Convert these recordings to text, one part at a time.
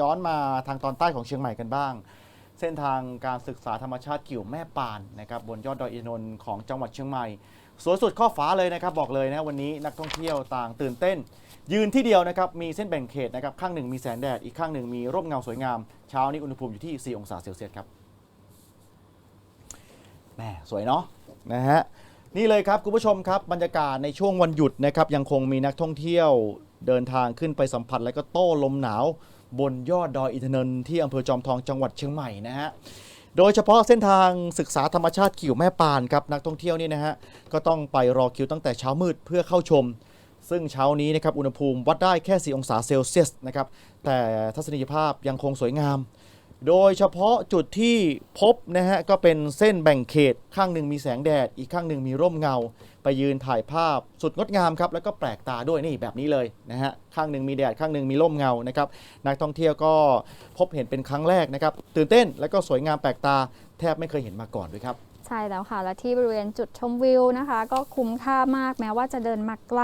ย้อนมาทางตอนใต้ของเชียงใหม่กันบ้าง เส้นทางการศึกษาธรรมชาติกิ่วแม่ปานนะครับบนยอดดอยอินทนนท์ของจังหวัดเชียงใหม่ สวยสุดข้อฟ้าเลยนะครับบอกเลยนะวันนี้นักท่องเที่ยวต่างตื่นเต้น ยืนที่เดียวนะครับมีเส้นแบ่งเขตนะครับข้างหนึ่งมีแสงแดดอีกข้างหนึ่งมีร่มเงาสวยงามเช้านี้อุณหภูมิอยู่ที่ 4 องศาเซลเซียสครับแหมสวยเนาะนะฮะนี่เลยครับคุณผู้ชมครับบรรยากาศในช่วงวันหยุดนะครับยังคงมีนักท่องเที่ยวเดินทางขึ้นไปสัมผัสและก็โต้ลมหนาว บนยอดดอยอินทนนท์ที่อำเภอจอมทองจังหวัดเชียงใหม่นะฮะโดยเฉพาะเส้นทางศึกษาธรรมชาติกิ่วแม่ปานครับนักท่องเที่ยวนี่นะฮะก็ต้องไปรอคิวตั้งแต่เช้ามืดเพื่อเข้าชม ซึ่งเช้านี้นะครับอุณหภูมิวัดได้แค่ 4 องศาเซลเซียสนะครับแต่ทัศนียภาพยังคงสวยงาม โดยเฉพาะจุดที่พบนะฮะก็เป็นเส้นแบ่งเขตข้างหนึ่งมีแสงแดด อีกข้างหนึ่งมีร่มเงา ไปยืนถ่ายภาพสุดงดงามครับแล้วก็แปลกตาด้วยนี่แบบนี้เลยนะฮะข้างหนึ่งมีแดดข้างหนึ่งมีร่มเงานะครับนักท่องเที่ยวก็พบเห็นเป็นครั้งแรกนะครับตื่นเต้นแล้วก็สวยงามแปลกตาแทบไม่เคยเห็นมาก่อนด้วยครับใช่แล้วค่ะ และที่บริเวณจุดชมวิวนะคะ ก็คุ้มค่ามากแม้ว่าจะเดินมาไกล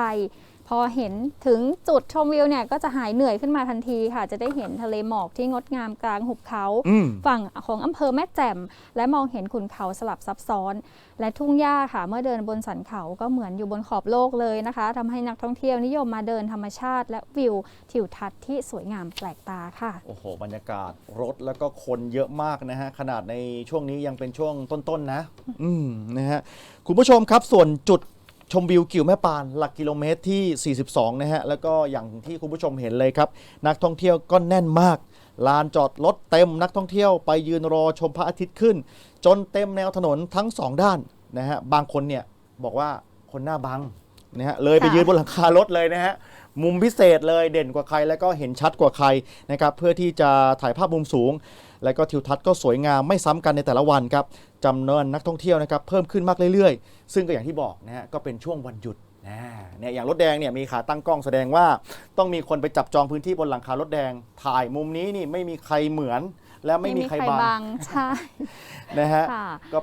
พอเห็นถึงจุดชมวิวเนี่ยก็จะหายเหนื่อยขึ้นมาทันทีค่ะ จะได้เห็นทะเลหมอกที่งดงามกลางหุบเขาอืมฝั่งของอำเภอแม่แจ่ม และมองเห็นขุนเขาสลับซับซ้อน และทุ่งหญ้าค่ะ เมื่อเดินบนสันเขาก็เหมือนอยู่บนขอบโลกเลยนะคะทำให้นักท่องเที่ยวนิยมมาเดินธรรมชาติ และวิวทิวทัศน์ที่สวยงามแปลกตาค่ะ โอ้โห บรรยากาศรถแล้วก็คนเยอะมากนะฮะ ขนาดในช่วงนี้ยังเป็นช่วงต้นๆนะอืมนะฮะ คุณผู้ชมครับส่วนจุด ชมวิวกิ่วแม่ปานหลักกิโลเมตรที่ 42 นะฮะ แล้วก็อย่างที่คุณผู้ชมเห็นเลยครับ นักท่องเที่ยวก็แน่นมาก ลานจอดรถเต็มนักท่องเที่ยวไปยืนรอชมพระอาทิตย์ขึ้น จนเต็มแนวถนนทั้งสองด้านนะฮะ บางคนเนี่ยบอกว่าคนหน้าบัง นะฮะเลยไปค่ะยืนบนหลังคารถเลยนะฮะมุมพิเศษเลยเด่นกว่าใคร แล้วก็เห็นชัดกว่าใครนะครับเพื่อที่จะถ่ายภาพมุมสูง และก็ทิวทัศน์ก็สวยงามไม่ซ้ำกันในแต่ละวันครับจำนวนนักท่องเที่ยวนะครับเพิ่มขึ้นมากเรื่อยๆ ซึ่งก็อย่างที่บอกนะฮะก็เป็นช่วงวันหยุดนะเนี่ยอย่างรถแดงเนี่ยมีขาตั้งกล้องแสดงว่าต้องมีคนไปจับจองพื้นที่บนหลังคารถแดง ถ่ายมุมนี้นี่ไม่มีใครเหมือน และไม่มีใครบังใช่นะฮะค่ะก็